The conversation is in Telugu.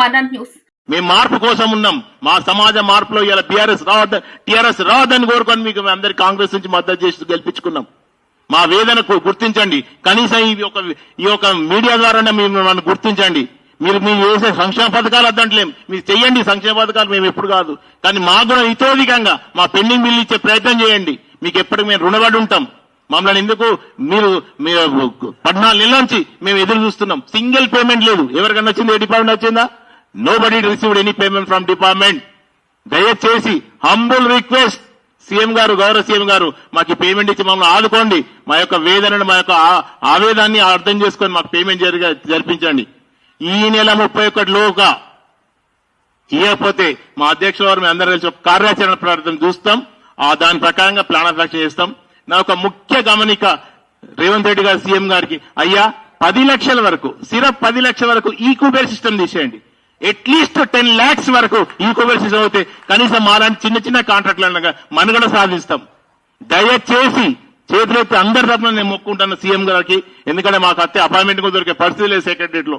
మదన్ న్యూస్ మేము మార్పు కోసం ఉన్నాం. మా సమాజ మార్పులో ఇలా బీఆర్ఎస్ రావద్ద టీఆర్ఎస్ రావద్దని కోరుకొని మీకు మేము అందరి కాంగ్రెస్ నుంచి మద్దతు చేసి గెలిపించుకున్నాం. మా వేదనకు గుర్తించండి. కనీసం ఈ యొక్క ఈ యొక్క మీడియా ద్వారానే మేము నన్ను గుర్తించండి. మీరు మీరు చేసే సంక్షేమ పథకాలు అద్దంటలేం. మీరు చెయ్యండి సంక్షేమ పథకాలు మేము ఎప్పుడు కాదు. కానీ మాకు కూడా ఇతోధికంగా మా పెండింగ్ బిల్లు ఇచ్చే ప్రయత్నం చేయండి. మీకు ఎప్పటికి మేము రుణపడి ఉంటాం. మమ్మల్ని ఎందుకు మీరు పద్నాలుగు నెలల నుంచి మేము ఎదురు చూస్తున్నాం. సింగిల్ పేమెంట్ లేదు. ఎవరికన్నా వచ్చింది ఏ డిపార్ట్మెంట్ వచ్చిందా nobody received any payment from department దయచేసి హంబుల్ రిక్వెస్ట్ సీఎం గారు గౌరవ సీఎం గారు మాకు పేమెంట్ ఇచ్చి మమ్మల్ని ఆదుకోండి. మా యొక్క వేదనను మా యొక్క ఆవేదాన్ని అర్థం చేసుకొని మాకు పేమెంట్ జరిపించండి. ఈ నెల ముప్పై ఒకటి లోగా ఇవ్వకపోతే మా అధ్యక్షుల వారు మేము అందరూ కలిసి ఒక కార్యాచరణ ప్రార్థన చూస్తాం. ఆ దాని ప్రకారంగా ప్లాన్ ఆఫ్ యాక్షన్ చేస్తాం. నా ఒక ముఖ్య గమనిక రేవంత్ రెడ్డి గారు సీఎం గారికి అయ్యా పది లక్షల వరకు సిరప్ పది లక్షల వరకు ఈ కుబేర్ సిస్టమ్ తీసేయండి. అట్లీస్ట్ టెన్ లాక్స్ వరకు ఈ కుబేర్ సిస్టమ్ అవుతే కనీసం మాలాంటి చిన్న చిన్న కాంట్రాక్టులు మనుగడ సాధిస్తాం. దయచేసి చేతులెత్తి అందరి తరఫున నేను మొక్కుంటాను సీఎం గారికి ఎందుకంటే మాకు అత్తే అపాయింట్మెంట్ కూడా దొరికే పరిస్థితి లేదు సెక్రటరియట్లో.